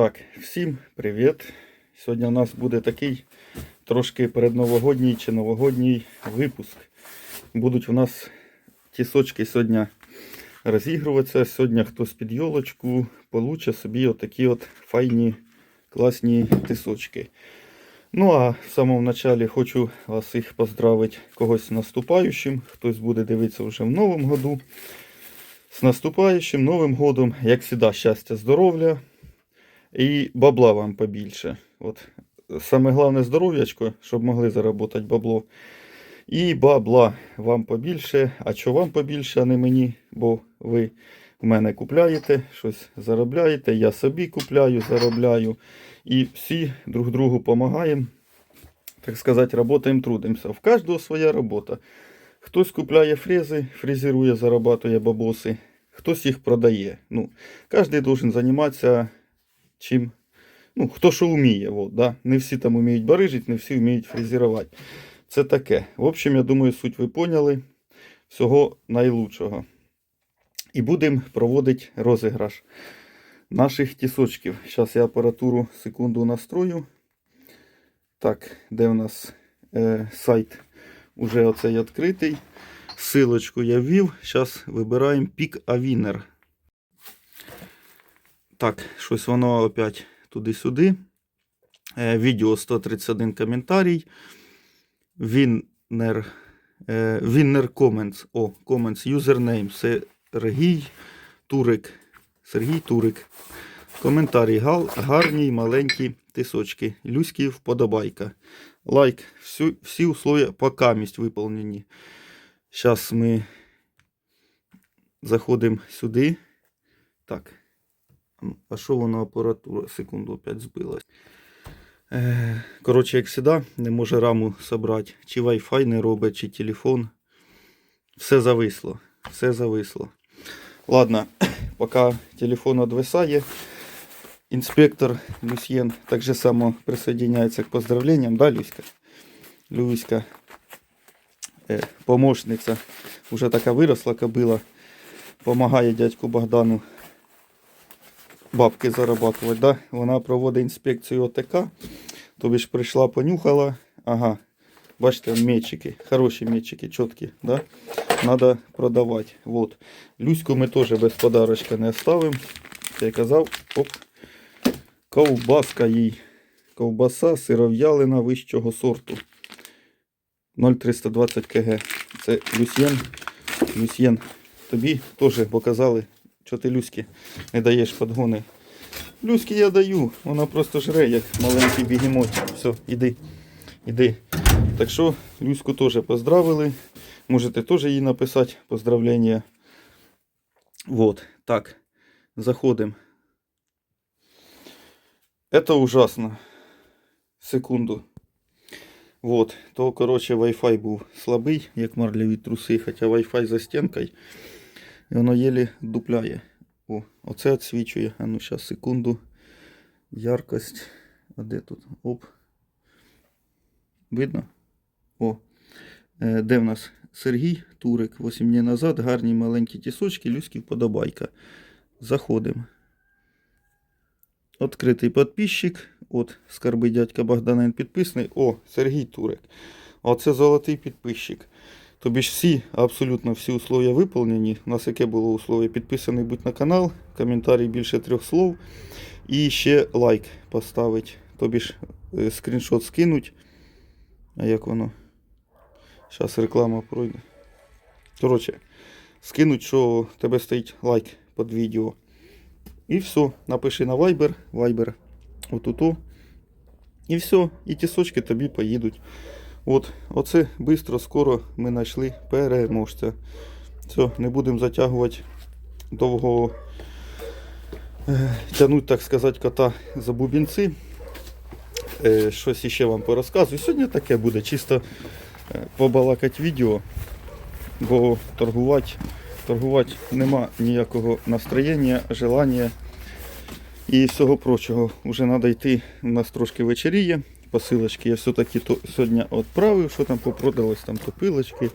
Так, всім привіт. Сьогодні у нас буде такий трошки передновогодній чи новогодній випуск. Будуть у нас тісочки сьогодні розігруватися. Сьогодні хтось під йолочку получить собі отакі от файні класні тисочки. Ну а в самому началі хочу вас всіх поздравити когось з наступаючим. Хтось буде дивитися вже в новому году. З наступаючим Новим годом, як завжди, щастя, здоров'я і бабла вам побільше. От. Саме головне здоров'ячко, щоб могли заробити бабло. І бабла вам побільше. А що вам побільше, а не мені, бо ви в мене купляєте, щось заробляєте, я собі купляю, заробляю. І всі друг другу допомагаємо. Так сказати, работаємо, трудимося. В кожного своя робота. Хтось купляє фрези, фрезерує, зарабатує бабоси, хтось їх продає. Ну, Кожен должен займатися чим. Ну, хто що вміє. Вот, да? Не всі там вміють барижити, не всі вміють фрезерувати. Це таке. В общем, я думаю, суть ви поняли. Всього найлучшого. І будемо проводити розіграш наших тісочків. Зараз я апаратуру секунду настрою. Так, де в нас е, сайт? Уже оцей відкритий. Силочку я ввів. Зараз вибираємо пік Авінер. Так, щось воно опять туди-сюди. Е, відео 131 коментарій. Віннер. Е, Віннер Comments. О, Comments. Username. Сергій Турик. Сергій Турик. Коментарі. Гал, гарні маленькі тисочки. Люські вподобайка. Лайк. Всю, всі условия покамість виповнені. Зараз ми заходимо сюди. Так. А що воно апаратура? Секунду опять збилась. Е, Коротше, як завжди, не може раму собрати. Чи Wi-Fi не робить, чи телефон. Все зависло. Все зависло. Ладно, поки телефон відвисає. Інспектор Люсьєн так же само присоединяється к поздравленням, да, Люська? Люська, е, помощниця, вже така виросла кобила, помагає дядьку Богдану бабки зарабатувати. Да? Вона проводить інспекцію ОТК, тобі ж прийшла, понюхала, ага, бачите, мечики, хороші мечики, чіткі, да? Надо продавати. Вот. Люську ми теж без подарочка не оставимо. Я казав, оп. Ковбаска їй. Ковбаса сиров'ялина вищого сорту. 0,320 кг. Це Люсьєн. Люсьєн. Тобі теж показали, що ти Люськи не даєш подгони. Люськи я даю, вона просто жре, як маленький бігемот. Все, іди. Іди. Так що Люську теж поздравили. Можете теж їй написати поздравлення. Вот. Так. Заходимо. Это ужасно. Секунду. Вот. То, короче, Wi-Fi був слабий, як марлеві труси, хоча Wi-Fi за стінкою. І воно єлі дупляє. О, оце відсвічує. А ну, зараз, секунду. Яркость. А де тут? Оп. Видно? О. Е, Де в нас Сергій Турик? 8 днів назад. Гарні маленькі тісочки, люські вподобайка. Заходимо. Откритий підписчик. От, скарби дядька Богдана він підписаний. О, Сергій Турик. Оце золотий підписчик. Тобі ж всі, абсолютно всі условия виповнені. У нас яке було условие? Підписаний будь на канал, коментарі більше трьох слов. І ще лайк поставить. Тобі ж е, скріншот скинуть. А як воно? Зараз реклама пройде. Коротше, скинуть, що у тебе стоїть лайк під відео. І все, напиши на Viber, Viber отут. І все, і тісочки тобі поїдуть. От, оце швидко, скоро ми знайшли переможця. Все, не будемо затягувати довго е, тягнути, так сказати, кота за бубінці. Е, щось іще вам порозказую. Сьогодні таке буде чисто е, побалакати відео, бо торгувати, торгувати нема ніякого настроєння, желання і всього прочого. Вже треба йти. У нас трошки вечеріє. Посилочки я все-таки сьогодні відправив, що там попродалось, там то пилочки,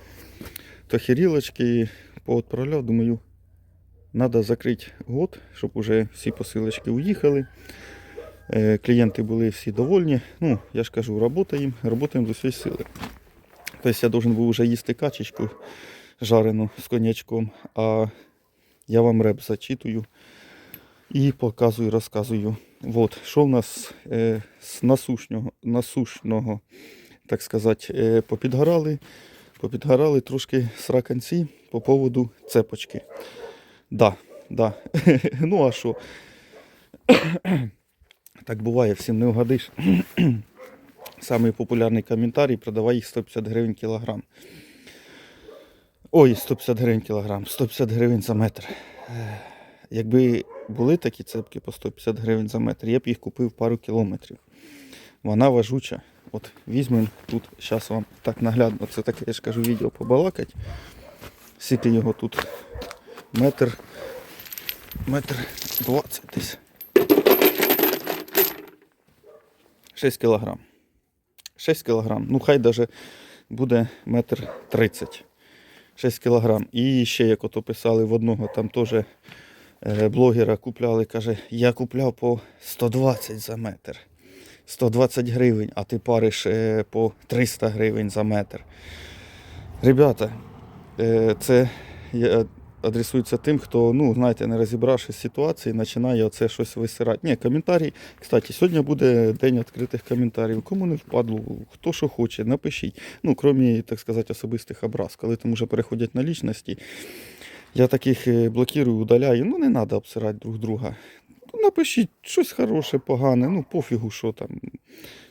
то хірілочки поотправляв. Думаю, треба закрити год, щоб вже всі посилочки уїхали. Е, Клієнти були всі довольні. Ну, я ж кажу, роботаємо, роботаємо з усієї сили. Тобто я должен був вже їсти качечку жарену з конячком, а я вам реп зачитую і показую, розказую. От, що в нас е, з насушного, насушного, так сказати, е, попідгорали, попідгорали трошки сраканці по поводу цепочки. Да, да. ну а що? так буває, всім не вгадиш. Самий популярний коментарій продавай їх 150 гривень кілограм. Ой, 150 гривень кілограм, 150 гривень за метр. Ех, Якби були такі цепки по 150 гривень за метр, я б їх купив пару кілометрів. Вона важуча. От візьмемо тут, зараз вам так наглядно, це таке, я ж кажу, відео побалакать. Скільки його тут метр, метр 20 десь. 6 кілограм. 6 кілограм. Ну, хай даже буде метр 30. 6 кілограм. І ще, як ото писали в одного, там теж блогера купляли, каже, я купляв по 120 за метр. 120 гривень, а ти париш е, по 300 гривень за метр. Ребята, е, це адресується тим, хто, ну, знаєте, не розібравшись ситуації, починає оце щось висирати. Ні, коментарі. Кстати, сьогодні буде день відкритих коментарів. Кому не впадло, хто що хоче, напишіть. Ну, крім, так сказати, особистих образ. Коли там вже переходять на лічності, я таких е, блокирую, удаляю. Ну, не треба обсирати друг друга. Ну, напишіть щось хороше, погане, ну пофігу, що там.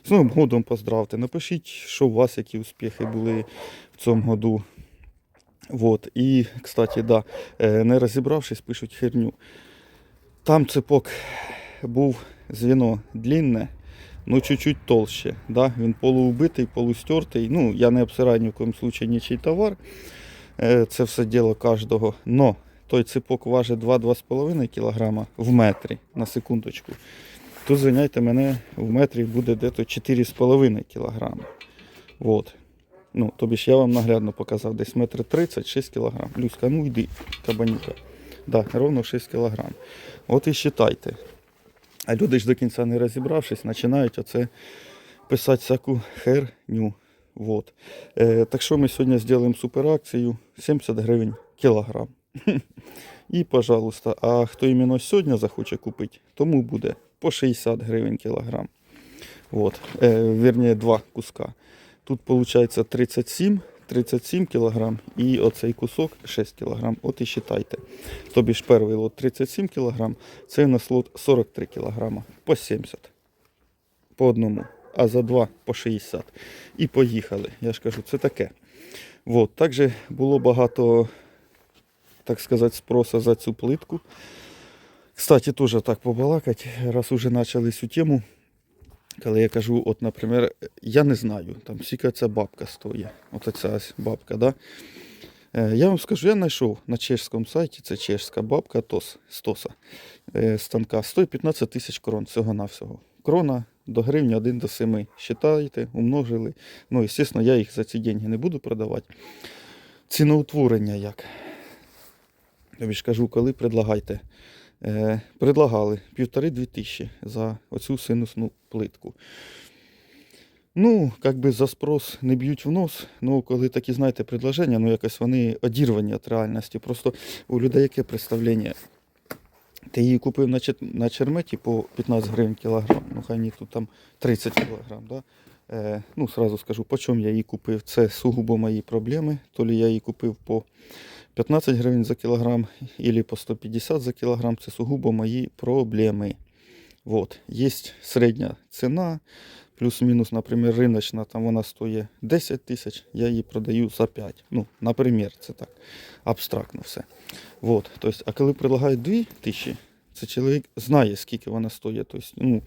З Новим годом поздравте. Напишіть, що у вас які успіхи були в цьому году. Вот. І, кстати, да, е, не розібравшись, пишуть херню. Там цепок був звіно длинне, ну чуть-чуть толще. Да? Він полуубитий, полустертий. Ну, я не обсираю ні в коєму случаю нічий товар. Е, Це все діло кожного. Но той цепок важить 2-2,5 кг в метрі на секундочку. Тут, звиняйте мене, в метрі буде десь 4,5 кг. Вот. Ну, тобі ж я вам наглядно показав десь метр 30, 6 кг. Люська, ну йди, кабанюка. Да, ровно 6 кг. От і вважайте. А люди ж до кінця не розібравшись, починають оце писати всяку херню. Вот. Е, так що ми сьогодні зробимо суперакцію 70 гривень кілограм. І, пожалуйста, а хто іменно сьогодні захоче купити, тому буде по 60 гривень кілограм. Вот. Е, вірніше, два куска. Тут виходить 37, 37 кг і оцей кусок 6 кг. От і вважайте. Тобі ж перший лот 37 кг, цей у нас лот 43 кг по 70 по одному, а за два по 60. І поїхали. Я ж кажу, це таке. Вот. Також було багато, так сказати, спроса за цю плитку. Кстати, теж так побалакати, раз уже почали цю тему. Коли я кажу, от, наприклад, я не знаю, там скільки ця бабка стоїть. От ця бабка, да? Е, Я вам скажу, я знайшов на чешському сайті, це чешська бабка ТОС, Стоса е, станка. Стоїть 15 тисяч крон всього-навсього. Крона до гривні 1 до 7. Считаєте, умножили. Ну, звісно, я їх за ці деньги не буду продавати. Ціноутворення як? Я ж кажу, коли предлагайте. Е, предлагали півтори-дві тисячі за оцю синусну плитку. Ну, як би за спрос не б'ють в нос. Ну, коли такі, знаєте, предложення, ну якось вони одірвані від реальності. Просто у людей яке представлення? Ти її купив на, черметі по 15 гривень кілограм. Ну, хай ні, тут там 30 кілограм. Да? Е, ну, сразу скажу, по чому я її купив. Це сугубо мої проблеми. То я її купив по 15 гривень за кілограм або по 150 за кілограм. Це сугубо мої проблеми. Вот. Є середня ціна, плюс-мінус, наприклад, риночна, там вона стоїть 10 тисяч, я її продаю за 5. Ну, наприклад, це так, абстрактно все. Вот. Тобто, а коли предлагають 2 тисячі, це чоловік знає, скільки вона стоїть. Тобто, ну,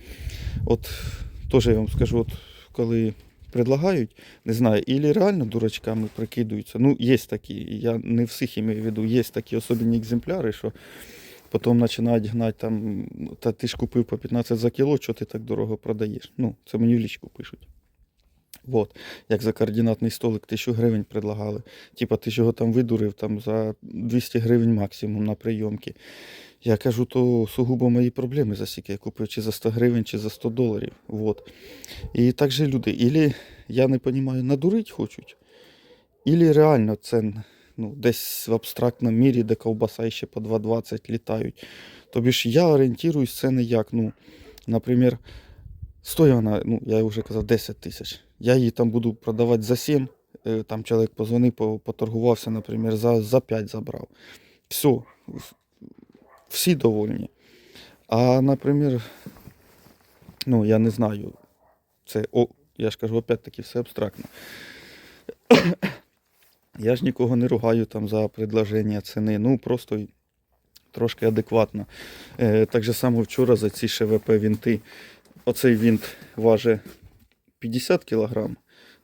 от, теж я вам скажу, от, коли предлагають, не знаю, ілі реально дурачками прикидуються. Ну, є такі, я не всіх імею в виду, є такі особливі екземпляри, що потім починають гнати там, та ти ж купив по 15 за кіло, що ти так дорого продаєш. Ну, це мені в лічку пишуть. Вот, як за координатний столик 1000 гривень предлагали. Типа ти ж його там видурив там, за 200 гривень максимум на прийомки. Я кажу, то сугубо мої проблеми за скільки я купив, чи за 100 гривень, чи за 100 доларів. Вот. І так же люди, ілі, я не розумію, надурить хочуть, ілі реально це ну, десь в абстрактному мірі, де ковбаса ще по 2,20 літають. Тобі ж я орієнтуюсь це не як, ну, наприклад, стоїть вона, ну, я вже казав, 10 тисяч. Я її там буду продавати за 7, е, там чоловік позвонив, поторгувався, наприклад, за, за 5 забрав. Все, всі довольні. А, наприклад, ну, я не знаю, це, о, я ж кажу, опять-таки, все абстрактно. Я ж нікого не ругаю там за предложення ціни, ну просто трошки адекватно. Е, так же само вчора за ці ШВП вінти. Оцей вінт важить 50 кг,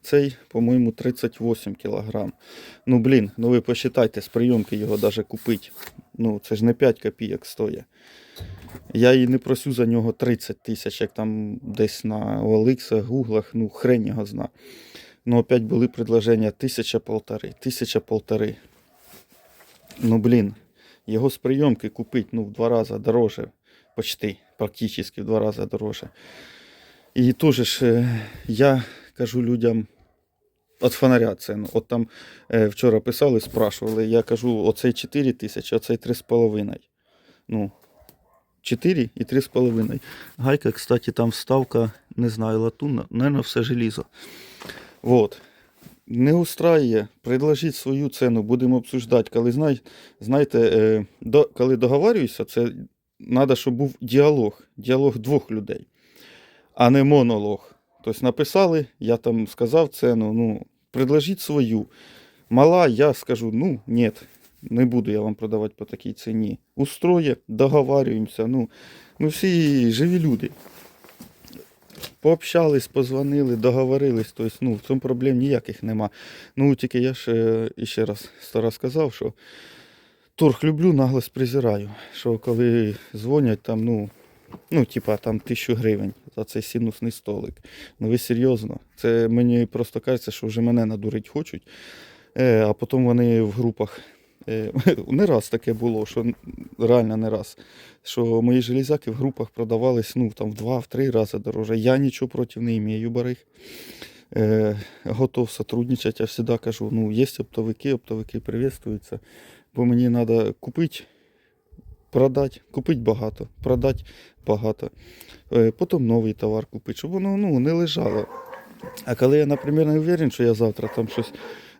цей, по-моєму, 38 кг. Ну, блін, ну ви посчитайте, з прийомки його навіть купити. Ну, це ж не 5 копійок стоїть. Я і не просю за нього 30 тисяч, як там десь на OLX, гуглах, ну хрень його зна. Ну, опять були предложення тисяча полтори, тисяча полтори. Ну, блін, його з прийомки купити ну, в два рази дороже, почти, практично в два рази дороже. І теж ж е, я кажу людям, от фонаря ціну. От там е, вчора писали, спрашували, я кажу, оцей 4 тисячі, оцей 3,5. Ну, 4 і 3,5. Гайка, кстати, там вставка, не знаю, латунна, наверное, все желізо. Вот. Не устраює, предложіть свою ціну, будемо обсуждати. Коли знай, знаєте, е, до, коли договарююся, це треба, щоб був діалог, діалог двох людей, а не монолог. Тобто написали, я там сказав ціну, ну, предложіть свою. Мала, я скажу, ну, ні, не буду я вам продавати по такій ціні. Устроє, договарюємося. Ну, ми всі живі люди. Пообщались, позвонили, договорились, тобто, ну, в цьому проблем ніяких нема. Ну, тільки я ж е, іще раз сто раз сказав, що торг люблю, наглость презираю. Що коли дзвонять там, ну, ну, типа там тисячу гривень за цей синусний столик. Ну ви серйозно? Це мені просто кажеться, що вже мене надурить хочуть. Е, а потім вони в групах. Е, не раз таке було, що реально не раз. Що мої железяки в групах продавались ну, там, в два-три рази дороже. Я нічого проти не маю барих. Е, готов сотрудничати. Я завжди кажу, ну, є оптовики, оптовики приветствуються. Бо мені треба купити, продати, купити багато, продати багато. Е, потім новий товар купити, щоб воно ну, не лежало. А коли я, наприклад, не уверен, що я завтра там щось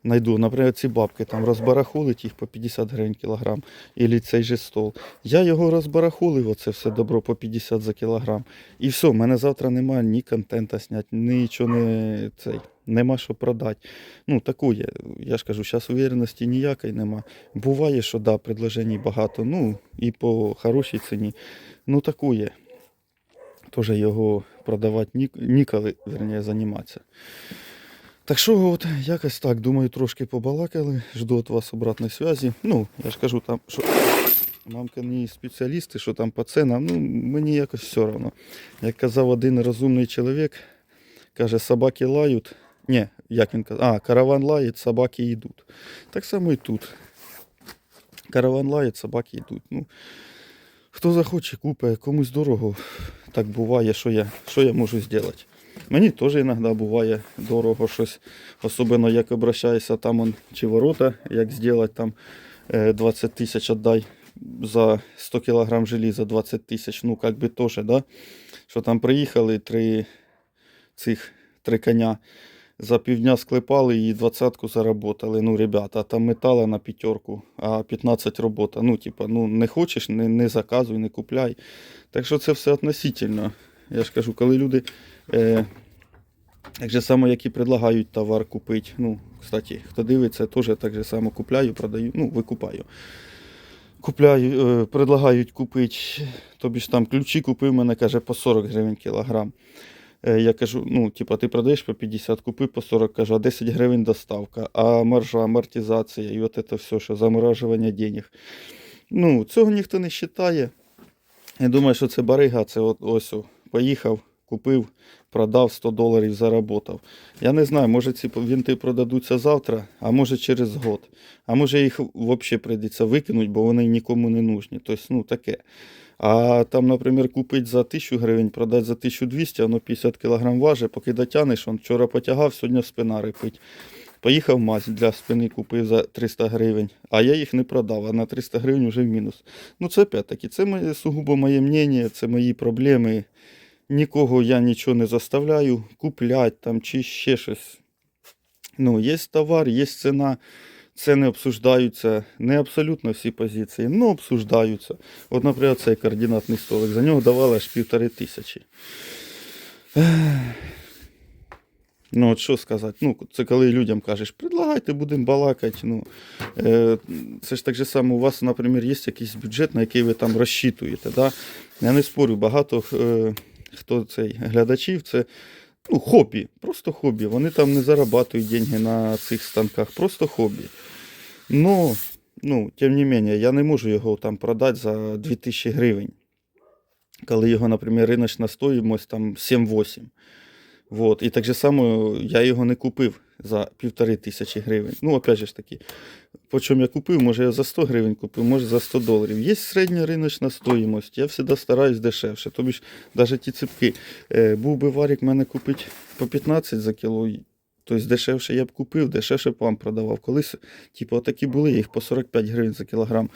знайду, наприклад, ці бабки там розбарахолить їх по 50 гривень кілограм, або цей же стол. Я його розбарахолив, оце все добро по 50 за кілограм. І все, в мене завтра немає ні контента зняти, нічого не цей. Нема що продати. Ну, таку є. Я ж кажу, зараз увереності ніякої нема. Буває, що да, предложень багато, ну і по хорошій ціні. Ну, таку є. Теж його продавати ні, ніколи, верніше, займатися. Так що, от якось так, думаю, трошки побалакали. Жду від вас обратної зв'язі. Ну, я ж кажу, там, що мамкині спеціалісти, що там по ценам, ну, мені якось все одно. Як казав один розумний чоловік, каже, собаки лають. Ні, як він казав, а, караван лає, собаки йдуть. Так само і тут. Караван лає, собаки йдуть. Ну, хто захоче, купить, комусь дорого. Так буває, що я, що я можу зробити. Мені теж іноді буває дорого щось, особливо як обращаюся там он, чи ворота, як зробити там е, 20 тисяч віддай за 100 кг желіза 20 тисяч, ну як би теж, да? що там приїхали три цих три коня, за півдня склепали і двадцятку заработали. Ну, ребята, там метала на п'ятерку, а 15 робота. Ну, типа, ну не хочеш, не, не заказуй, не купляй. Так що це все относительно. Я ж кажу, коли люди. Е, так же само, як і предлагають товар купити. Ну, кстати, хто дивиться, теж так же само купляю, продаю, ну, викупаю. Купляю, е, предлагають купити, тобі ж там ключі купив, мене каже по 40 гривень кілограм. Е, Я кажу, ну, типа, ти продаєш по 50, купи по 40, кажу, а 10 гривень доставка, а маржа, амортизація і от це все, що заморажування денег. Ну, цього ніхто не вважає. Я думаю, що це барига, це от ось поїхав, купив, продав 100 доларів, заработав. Я не знаю, може ці вінти продадуться завтра, а може через год. А може їх взагалі прийдеться викинути, бо вони нікому не нужні. Тобто, ну таке. А там, наприклад, купити за 1000 гривень, продати за 1200, воно 50 кг важить, поки дотягнеш, он вчора потягав, сьогодні спина рипить. Поїхав мазь для спини, купив за 300 гривень, а я їх не продав, а на 300 гривень вже в мінус. Ну, це опять-таки, це моє, сугубо моє мнення, це мої проблеми. Нікого я нічого не заставляю купляти там чи ще щось. Ну, є товар, є ціна, це не обсуждаються, не абсолютно всі позиції, але обсуждаються. От, наприклад, цей координатний столик, за нього давали аж півтори тисячі. Ну, от що сказати? Ну, це коли людям кажеш, предлагайте, будемо балакати. Ну, е, це ж так же само, у вас, наприклад, є якийсь бюджет, на який ви там розчитуєте. Да? Я не спорю, багато е, хто цей глядачів, це ну, хобі, просто хобі. Вони там не зарабатують деньги на цих станках, просто хобі. Ну, ну, тим не менше, я не можу його там продати за 2000 гривень. Коли його, наприклад, риночна стоїмость там 7-8. Вот. І так же само я його не купив за півтори тисячі гривень. Ну, опять же ж таки, по чому я купив, може я за 100 гривень купив, може за 100 доларів. Є середня риночна стоїмость, я завжди стараюсь дешевше. Тобі ж навіть ті ципки. Е, був би варік мене купити по 15 за кіло, тобто дешевше я б купив, дешевше б вам продавав. Колись, типу, отакі були, я їх по 45 гривень за кілограм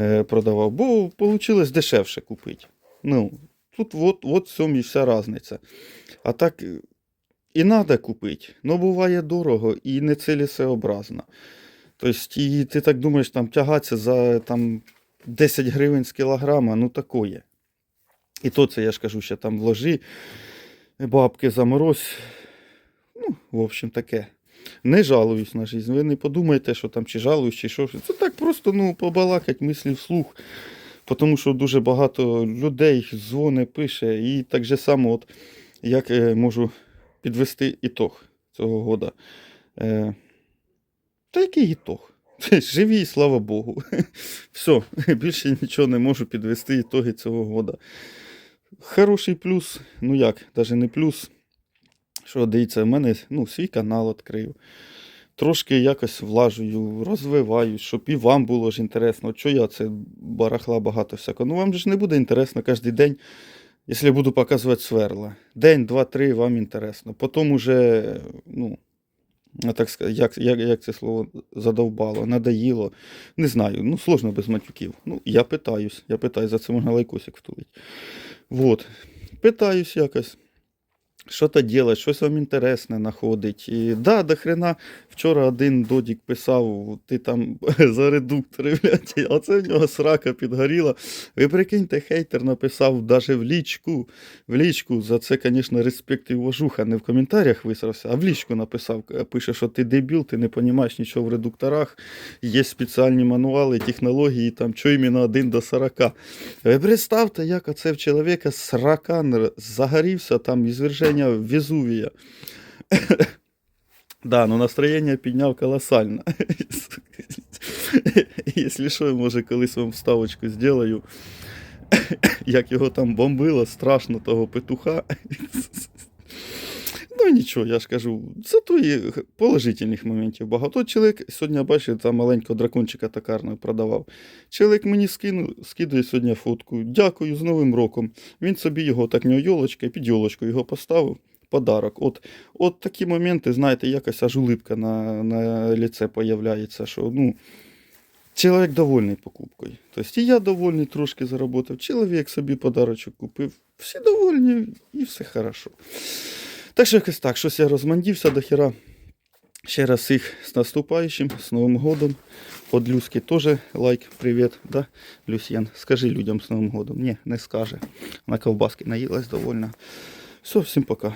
е, продавав, бо вийшло дешевше купити. Ну, тут от, от в цьому і вся різниця. А так і треба купити, але буває дорого і нецелесообразно. Тобто, і ти так думаєш, там тягатися за там, 10 гривень з кілограма, ну такое. І то це я ж кажу, що там вложи, бабки заморозь. Ну, в общем, таке. Не жалуюсь на життя. Ви не подумайте, що там чи жалуюсь, чи що. Це так просто ну, побалакать мислі вслух. Тому що дуже багато людей дзвони, пише. І так же само, от, як е, можу підвести ітог цього года. Е, та який ітог? Живі, слава Богу. Все, більше нічого не можу підвести ітоги цього года. Хороший плюс, ну як, навіть не плюс. Що дивіться, в мене ну, свій канал відкрив. Трошки якось влажую, розвиваю, щоб і вам було ж інтересно. Що я це барахла багато всякого. Ну вам ж не буде інтересно кожен день, якщо буду показувати сверла. День, два, три, вам інтересно. Потім уже, ну, так сказати, як, як, як це слово задовбало, надоїло. Не знаю, ну сложно без матюків. Ну, я питаюсь, я питаюсь, за це можна лайкосик втулити. Вот. Питаюсь якось. Що то делать, щось вам інтересне знаходить. І да, до хрена вчора один додік писав, ти там за редуктори, блядь, а це в нього срака підгоріла. Ви прикиньте, хейтер написав даже в лічку. В лічку, за це, звісно, респект і уважуха, не в коментарях висрався, а в лічку написав, пише, що ти дебіл, ти не розумієш нічого в редукторах, є спеціальні мануали, технології, там, що іменно 1 до 40. Ви представте, як оце в чоловіка сракан загорівся, там, ізверження Везувія. Да, ну настроєння підняв колосально. Якщо що, може, колись вам вставочку зроблю. Як його там бомбило, страшно того петуха. Ну нічого, я ж кажу, зато і положительних моментів багато. Чоловік сьогодні бачив, там маленького дракончика токарного продавав. Чоловік мені скинув, скидує сьогодні фотку. Дякую з Новим роком. Він собі його так нього йолочка, під йолочку його поставив. Подарок. От от такі моменти, знаєте, якась аж улипка на на ліце появляється, що ну, чоловік довольний покупкою. Тобто і я довольний, трошки заработав, чоловік собі подарочок купив, всі довольні і все хорошо. Так що якось так, щось я розмандівся до хіра. Ще раз всіх з наступаючим, з Новим годом. От Люськи теж лайк, привіт, да, Люсьян? Скажи людям з Новим годом. Ні, не скаже. На ковбаски наїлась довольно. Все, всім пока.